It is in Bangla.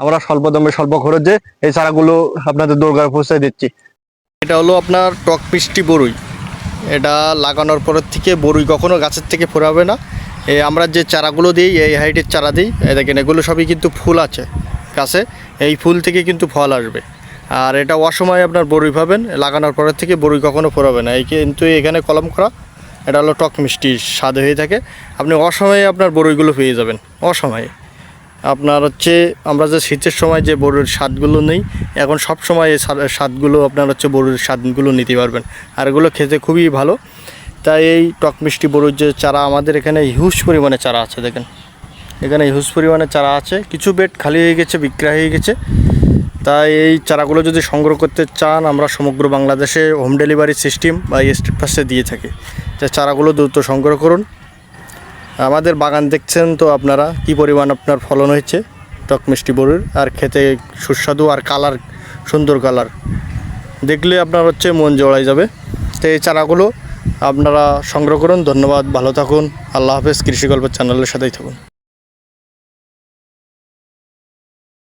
আমরা স্বল্প দামে স্বল্প খরচে এই চারাগুলো আপনাদের দোরগায় পৌঁছে দিচ্ছি। এটা হলো আপনার টক মিষ্টি বরুই। এটা লাগানোর পরের থেকে বরুই কখনো গাছের থেকে ফোরাবে না। এই আমরা যে চারাগুলো দিই, এই হাইটের চারা দিই দেখেন, এগুলো সবই কিন্তু ফুল আছে গাছে। এই ফুল থেকে কিন্তু ফল আসবে। আর এটা অসময়ে আপনার বরুই পাবেন, লাগানোর পরের থেকে বরুই কখনো ফোরাবে না। এই কিন্তু এখানে কলম করা, এটা হলো টক মিষ্টি স্বাদ হয়ে থাকে। আপনি অসময়ে আপনার বরুইগুলো পেয়ে যাবেন, অসময়ে। আপনার হচ্ছে, আমরা যে শীতের সময় যে বড়ির স্বাদগুলো নেই, এখন সব সময় এই স্বাদ- স্বাদগুলো আপনার হচ্ছে বড়ির স্বাদগুলো নিতে পারবেন। আর এগুলো খেতে খুবই ভালো। তাই এই টক মিষ্টি বড়ির যে চারা, আমাদের এখানে হিউজ পরিমাণে চারা আছে, দেখেন। এখানে হিউজ পরিমাণে চারা আছে। কিছু বেড খালি হয়ে গেছে, বিক্রয় হয়ে গেছে। তাই এই চারাগুলো যদি সংগ্রহ করতে চান, আমরা সমগ্র বাংলাদেশে হোম ডেলিভারি সিস্টেম বা স্টেট ফার্স্টে দিয়ে থাকি। যে চারাগুলো দ্রুত সংগ্রহ করুন। আমাদের বাগান দেখছেন তো আপনারা, কি পরিমাণ আপনার ফলন হয়েছে? টক মিষ্টি বড়ির, আর খেতে সুস্বাদু আর কালার, সুন্দর কালার। দেখলে আপনার হচ্ছে মন জড়াই যাবে। তো এই চারাগুলো আপনারা সংগ্রহ করুন। ধন্যবাদ, ভালো থাকুন। আল্লাহ হাফেজ। কৃষিকল্পের চ্যানেলের সাথেই থাকুন।